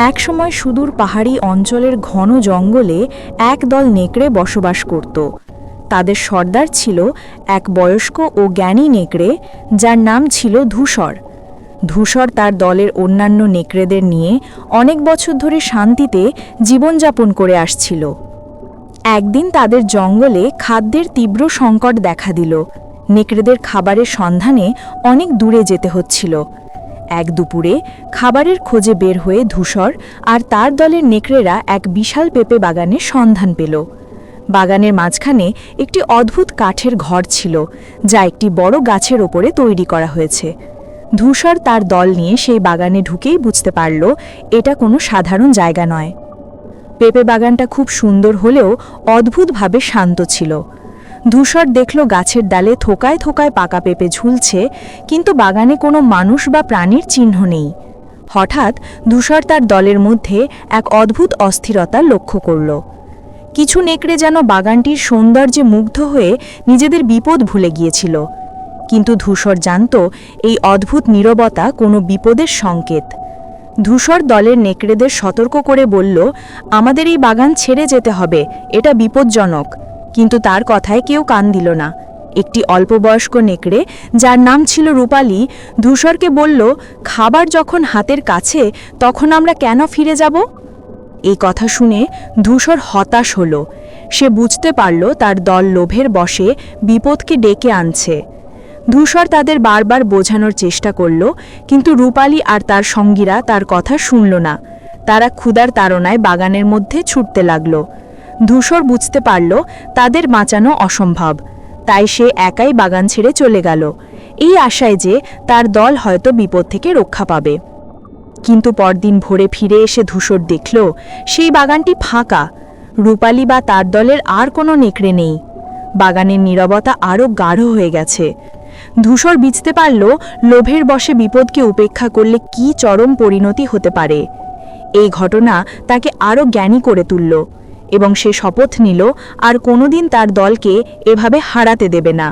একসময় সুদূর পাহাড়ি অঞ্চলের ঘন জঙ্গলে একদল নেকড়ে বসবাস করত। তাদের সর্দার ছিল এক বয়স্ক ও জ্ঞানী নেকড়ে, যার নাম ছিল ধূসর। ধূসর তার দলের অন্যান্য নেকড়েদের নিয়ে অনেক বছর ধরে শান্তিতে জীবনযাপন করে আসছিল। একদিন তাদের জঙ্গলে খাদ্যের তীব্র সংকট দেখা দিল। নেকড়েদের খাবারের সন্ধানে অনেক দূরে যেতে হচ্ছিল। এক দুপুরে খাবারের খোঁজে বের হয়ে ধূসর আর তার দলের নেকড়েরা এক বিশাল পেঁপে বাগানে সন্ধান পেল। বাগানের মাঝখানে একটি অদ্ভুত কাঠের ঘর ছিল, যা একটি বড় গাছের ওপরে তৈরি করা হয়েছে। ধূসর তার দল নিয়ে সেই বাগানে ঢুকেই বুঝতে পারল, এটা কোনো সাধারণ জায়গা নয়। পেঁপে বাগানটা খুব সুন্দর হলেও অদ্ভুতভাবে শান্ত ছিল। ধূসর দেখল গাছের ডালে থোকায় থোকায় পাকা পেঁপে ঝুলছে, কিন্তু বাগানে কোনো মানুষ বা প্রাণীর চিহ্ন নেই। হঠাৎ ধূসর তার দলের মধ্যে এক অদ্ভুত অস্থিরতা লক্ষ্য করল। কিছু নেকড়ে যেন বাগানটির সৌন্দর্যে মুগ্ধ হয়ে নিজেদের বিপদ ভুলে গিয়েছিল। কিন্তু ধূসর জানত এই অদ্ভুত নীরবতা কোনো বিপদের সংকেত। ধূসর দলের নেকড়েদের সতর্ক করে বলল, আমাদের এই বাগান ছেড়ে যেতে হবে, এটা বিপজ্জনক। কিন্তু তার কথায় কেউ কান দিল না। একটি অল্পবয়স্ক নেকড়ে, যার নাম ছিল রূপালী, ধূসরকে বলল, খাবার যখন হাতের কাছে, তখন আমরা কেন ফিরে যাব? এই কথা শুনে ধূসর হতাশ হল। সে বুঝতে পারল তার দল লোভের বশে বিপদকে ডেকে আনছে। ধূসর তাদের বারবার বোঝানোর চেষ্টা করল, কিন্তু রূপালী আর তার সঙ্গীরা তার কথা শুনল না। তারা ক্ষুধার তাড়নায় বাগানের মধ্যে ছুটতে লাগল। ধূসর বুঝতে পারল তাদের বাঁচানো অসম্ভব। তাই সে একাই বাগান ছেড়ে চলে গেল। এই আশায় যে তার দল হয়তো বিপদ থেকে রক্ষা পাবে। কিন্তু পরদিন ভোরে ফিরে এসে ধূসর দেখল, সেই বাগানটি ফাঁকা। রূপালী বা তার দলের আর কোনো নেকড়ে নেই। বাগানের নীরবতা আরও গাঢ় হয়ে গেছে। ধূসর বুঝতে পারল, লোভের বশে বিপদকে উপেক্ষা করলে কি চরম পরিণতি হতে পারে। এই ঘটনা তাকে আরও জ্ঞানী করে তুলল। এবং সে শপথ নিল আর কোনোদিন তার দলকে এভাবে হারাতে দেবে না।